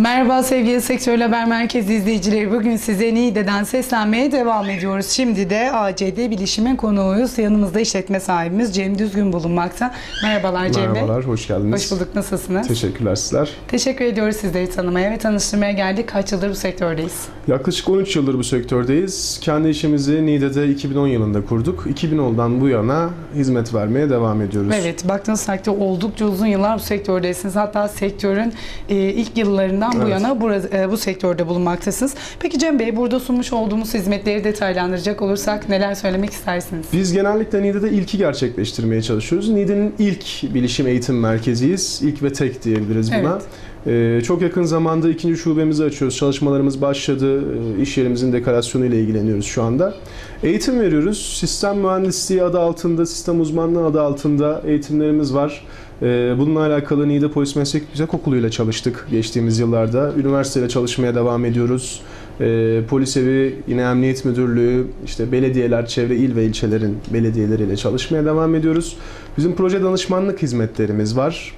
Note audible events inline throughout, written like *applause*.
Merhaba sevgili Sektör Haber Merkezi izleyicileri. Bugün size Niğde'den seslenmeye devam ediyoruz. Şimdi de ACD Bilişim'in konuğuyuz. Yanımızda işletme sahibimiz Cem Düzgün bulunmakta. Merhabalar Cem Bey. Merhabalar, hoş geldiniz. Hoş bulduk. Nasılsınız? Teşekkürler sizler. Teşekkür ediyoruz sizleri tanımaya ve tanıştırmaya geldik. Kaç yıldır bu sektördeyiz? Yaklaşık 13 yıldır bu sektördeyiz. Kendi işimizi Niğde'de 2010 yılında kurduk. 2010'dan bu yana hizmet vermeye devam ediyoruz. Evet, baktığınız takdirde oldukça uzun yıllar bu sektördesiniz. Hatta sektörün e, ilk yıllarından bu Evet. yana burada, e, bu sektörde bulunmaktasınız. Peki Cem Bey, burada sunmuş olduğumuz hizmetleri detaylandıracak olursak neler söylemek istersiniz? Biz genellikle Niğde'de ilki gerçekleştirmeye çalışıyoruz. Niğde'nin ilk bilişim eğitim merkeziyiz. İlk ve tek diyebiliriz buna. Ee, çok yakın zamanda ikinci şubemizi açıyoruz. Çalışmalarımız başladı. Ee, iş yerimizin dekorasyonu ile ilgileniyoruz şu anda. Eğitim veriyoruz. Sistem mühendisliği adı altında, sistem uzmanlığı adı altında eğitimlerimiz var. Ee, bununla alakalı Niğde Polis Meslek Yüksekokulu ile çalıştık geçtiğimiz yıllarda. Üniversiteyle çalışmaya devam ediyoruz. Ee, polis evi, yine Emniyet Müdürlüğü, işte belediyeler, çevre il ve ilçelerin belediyeleriyle çalışmaya devam ediyoruz. Bizim proje danışmanlık hizmetlerimiz var.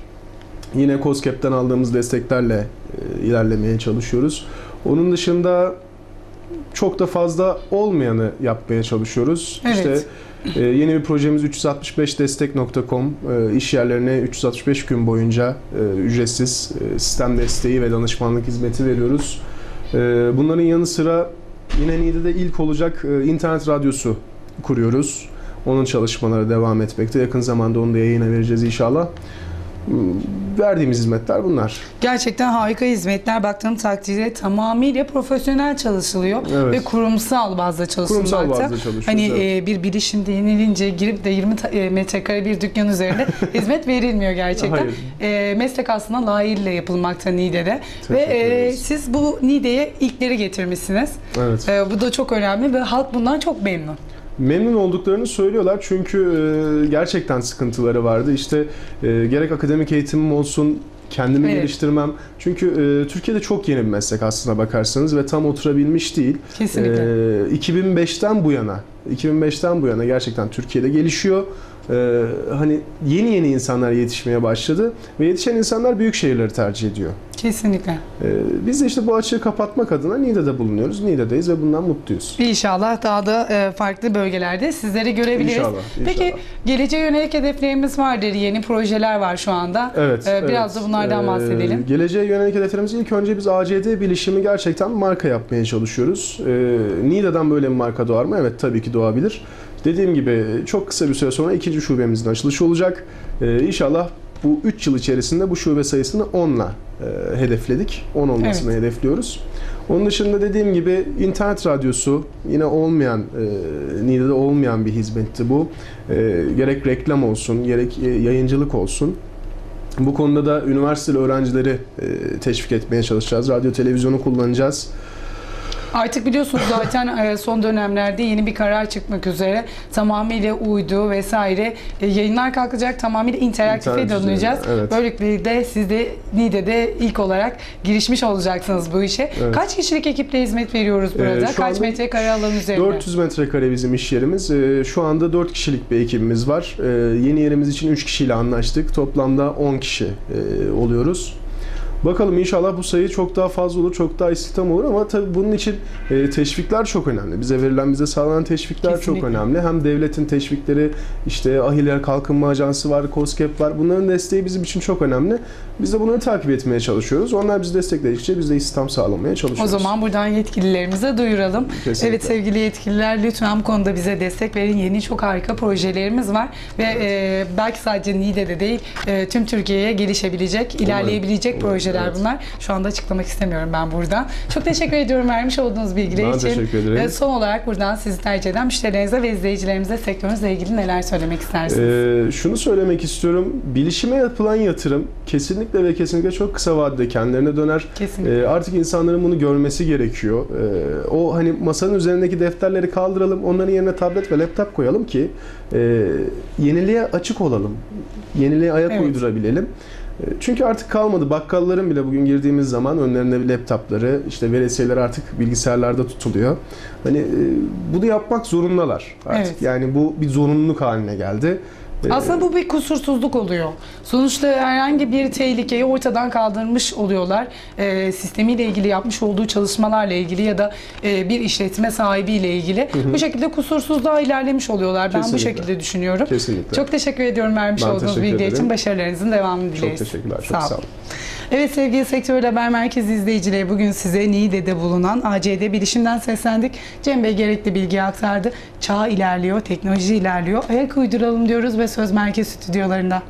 Yine COSGAP'ten aldığımız desteklerle e, ilerlemeye çalışıyoruz. Onun dışında çok da fazla olmayanı yapmaya çalışıyoruz. Evet. İşte e, yeni bir projemiz 365destek.com e, iş yerlerine 365 gün boyunca e, ücretsiz e, sistem desteği ve danışmanlık hizmeti veriyoruz. E, bunların yanı sıra yine Niğde'de ilk olacak e, internet radyosu kuruyoruz. Onun çalışmaları devam etmekte. Yakın zamanda onu da yayına vereceğiz inşallah. Verdiğimiz hizmetler bunlar. Gerçekten harika hizmetler baktığım takdirde tamamıyla profesyonel çalışılıyor Evet. ve kurumsal bazda çalışılmakta. Kurumsal bazda çalışıyoruz. Hani evet. e, bir bilişim denilince girip de 20 ta- e, metrekare bir dükkan üzerinde *laughs* hizmet verilmiyor gerçekten. Hayır. E, meslek aslında layığıyla yapılmakta Niğde'de. Ve e, siz bu Niğde'ye ilkleri getirmişsiniz. Evet. E, bu da çok önemli ve halk bundan çok memnun. Memnun olduklarını söylüyorlar çünkü e, gerçekten sıkıntıları vardı. İşte e, gerek akademik eğitimim olsun, kendimi Evet. geliştirmem. Çünkü e, Türkiye'de çok yeni bir meslek aslına bakarsanız ve tam oturabilmiş değil. Kesinlikle. E, 2005'ten bu yana, 2005'ten bu yana gerçekten Türkiye'de gelişiyor. E, hani yeni yeni insanlar yetişmeye başladı ve yetişen insanlar büyük şehirleri tercih ediyor. Kesinlikle. E, biz de işte bu açığı kapatmak adına Niğde'de bulunuyoruz. Niğde'deyiz ve bundan mutluyuz. İnşallah daha da e, farklı bölgelerde sizleri görebiliriz. İnşallah, Peki inşallah. geleceğe yönelik hedeflerimiz vardır. Yeni projeler var şu anda. Evet. Ee, biraz evet. da bunlardan Ee, bahsedelim. geleceğe yönelik hedeflerimiz ilk önce biz ACD bilişimi gerçekten marka yapmaya çalışıyoruz. Ee, Niğde'den böyle bir marka doğar mı? Evet tabii ki doğabilir. Dediğim gibi çok kısa bir süre sonra ikinci şubemizin açılışı olacak. Ee, inşallah bu 3 yıl içerisinde bu şube sayısını 10'la e, hedefledik. 10 olmasını hedefliyoruz. Onun dışında dediğim gibi internet radyosu yine olmayan, e, Niğde'de olmayan bir hizmetti bu. E, gerek reklam olsun, gerek e, yayıncılık olsun. Bu konuda da üniversiteli öğrencileri e, teşvik etmeye çalışacağız. Radyo, televizyonu kullanacağız. Artık biliyorsunuz zaten e, son dönemlerde yeni bir karar çıkmak üzere tamamıyla uydu vesaire e, yayınlar kalkacak tamamıyla interaktife döneceğiz. üzerine, evet. Böylelikle de siz de Niğde'de ilk olarak girişmiş olacaksınız bu işe. Evet. Kaç kişilik ekiple hizmet veriyoruz burada? Ee, Kaç metrekare alan üzerinde? 400 metrekare bizim iş yerimiz. E, şu anda 4 kişilik bir ekibimiz var. Yeni yerimiz için 3 kişiyle anlaştık. Toplamda 10 kişi e, oluyoruz. Bakalım inşallah bu sayı çok daha fazla olur, çok daha istihdam olur ama tabii bunun için e, teşvikler çok önemli. Bize verilen, bize sağlanan teşvikler Kesinlikle. çok önemli. Hem devletin teşvikleri, işte Ahiller Kalkınma Ajansı var, COSGAP var. Bunların desteği bizim için çok önemli. Biz de bunları takip etmeye çalışıyoruz. Onlar bizi destekledikçe biz de istihdam sağlamaya O çalışıyoruz. zaman buradan yetkililerimize duyuralım. Kesinlikle. Evet sevgili yetkililer lütfen bu konuda bize destek verin. Yeni çok harika projelerimiz var ve e, belki sadece Niğde'de değil e, tüm Türkiye'ye gelişebilecek, ilerleyebilecek Umarım, projeler evet. bunlar. Şu anda açıklamak istemiyorum ben burada. Çok teşekkür ediyorum vermiş olduğunuz bilgiler Ben için. teşekkür ederim. E, son olarak buradan sizi tercih eden müşterilerinize ve izleyicilerimize sektörünüzle ilgili neler söylemek istersiniz? Ee, şunu söylemek istiyorum. Bilişime yapılan yatırım kesinlikle ve kesinlikle çok kısa vadede kendilerine döner. Kesinlikle. Ee, artık insanların bunu görmesi gerekiyor. Ee, o hani masanın üzerindeki defterleri kaldıralım, onların yerine tablet ve laptop koyalım ki e, yeniliğe açık olalım. Yeniliğe ayak Evet. uydurabilelim. Çünkü artık kalmadı. Bakkalların bile bugün girdiğimiz zaman önlerinde laptopları, işte veresiyeler artık bilgisayarlarda tutuluyor. Hani e, bunu yapmak zorundalar artık. Evet. Yani bu bir zorunluluk haline geldi. Ee, Aslında bu bir kusursuzluk oluyor. Sonuçta herhangi bir tehlikeyi ortadan kaldırmış oluyorlar. Ee, sistemiyle ilgili yapmış olduğu çalışmalarla ilgili ya da e, bir işletme sahibiyle ilgili. Bu şekilde kusursuzluğa ilerlemiş oluyorlar. Ben bu Kesinlikle. şekilde düşünüyorum. Kesinlikle. Çok teşekkür ediyorum vermiş Ben olduğunuz teşekkür bilgiler ederim. için. Başarılarınızın devamını Çok dileriz. teşekkürler. Çok sağ olun. Evet sevgili Sektör Haber Merkez izleyicileri bugün size Niğde'de bulunan ACD Bilişim'den seslendik. Cem Bey gerekli bilgi aktardı. Çağ ilerliyor, teknoloji ilerliyor. Ayak uyduralım diyoruz ve Söz Merkez stüdyolarında.